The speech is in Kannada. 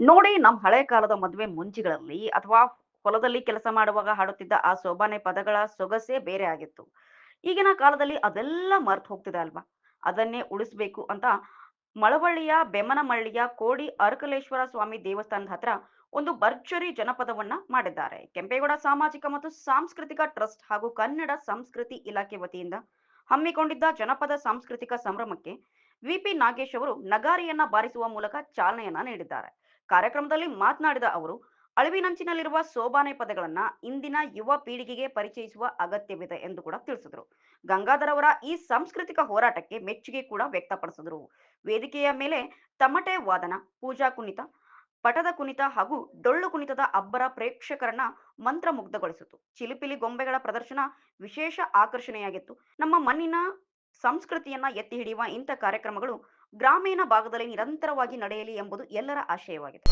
ನೋಡಿ ನಮ್ಮ ಹಳೆ ಕಾಲದ ಮದುವೆ ಮುಂಜಿಗಳಲ್ಲಿ ಅಥವಾ ಹೊಲದಲ್ಲಿ ಕೆಲಸ ಮಾಡುವಾಗ ಹಾಡುತ್ತಿದ್ದ ಆ ಸೋಬಾನೆ ಪದಗಳ ಸೊಗಸೇ ಬೇರೆ ಆಗಿತ್ತು. ಈಗಿನ ಕಾಲದಲ್ಲಿ ಅದೆಲ್ಲ ಮರ್ತು ಹೋಗ್ತಿದೆ ಅಲ್ವಾ? ಅದನ್ನೇ ಉಳಿಸ್ಬೇಕು ಅಂತ ಮಳವಳ್ಳಿಯ ಬೆಮ್ಮನಮಳ್ಳಿಯ ಕೋಡಿ ಅರಕಲೇಶ್ವರ ಸ್ವಾಮಿ ದೇವಸ್ಥಾನದ ಹತ್ರ ಒಂದು ಭರ್ಜರಿ ಜನಪದವನ್ನ ಮಾಡಿದ್ದಾರೆ. ಕೆಂಪೇಗೌಡ ಸಾಮಾಜಿಕ ಮತ್ತು ಸಾಂಸ್ಕೃತಿಕ ಟ್ರಸ್ಟ್ ಹಾಗೂ ಕನ್ನಡ ಸಂಸ್ಕೃತಿ ಇಲಾಖೆ ವತಿಯಿಂದ ಹಮ್ಮಿಕೊಂಡಿದ್ದ ಜನಪದ ಸಾಂಸ್ಕೃತಿಕ ಸಂಭ್ರಮಕ್ಕೆ ವಿಪಿ ನಾಗೇಶ್ ಅವರು ನಗಾರಿಯನ್ನ ಬಾರಿಸುವ ಮೂಲಕ ಚಾಲನೆಯನ್ನ ನೀಡಿದ್ದಾರೆ. ಕಾರ್ಯಕ್ರಮದಲ್ಲಿ ಮಾತನಾಡಿದ ಅವರು, ಅಳಿವಿನಂಚಿನಲ್ಲಿರುವ ಸೋಬಾನೆ ಪದಗಳನ್ನ ಇಂದಿನ ಯುವ ಪೀಳಿಗೆಗೆ ಪರಿಚಯಿಸುವ ಅಗತ್ಯವಿದೆ ಎಂದು ಕೂಡ ತಿಳಿಸಿದರು. ಗಂಗಾಧರ್ ಅವರ ಈ ಸಾಂಸ್ಕೃತಿಕ ಹೋರಾಟಕ್ಕೆ ಮೆಚ್ಚುಗೆ ಕೂಡ ವ್ಯಕ್ತಪಡಿಸಿದರು. ವೇದಿಕೆಯ ಮೇಲೆ ತಮಟೆ ವಾದನ, ಪೂಜಾ ಕುಣಿತ, ಪಟದ ಕುಣಿತ ಹಾಗೂ ಡೊಳ್ಳು ಕುಣಿತದ ಅಬ್ಬರ ಪ್ರೇಕ್ಷಕರನ್ನ ಮಂತ್ರಮುಗ್ಧಗೊಳಿಸಿತು. ಚಿಲಿಪಿಲಿ ಗೊಂಬೆಗಳ ಪ್ರದರ್ಶನ ವಿಶೇಷ ಆಕರ್ಷಣೆಯಾಗಿತ್ತು. ನಮ್ಮ ಮಣ್ಣಿನ ಸಂಸ್ಕೃತಿಯನ್ನ ಎತ್ತಿ ಹಿಡಿಯುವ ಇಂಥ ಕಾರ್ಯಕ್ರಮಗಳು ಗ್ರಾಮೀಣ ಭಾಗದಲ್ಲಿ ನಿರಂತರವಾಗಿ ನಡೆಯಲಿ ಎಂಬುದು ಎಲ್ಲರ ಆಶಯವಾಗಿದೆ.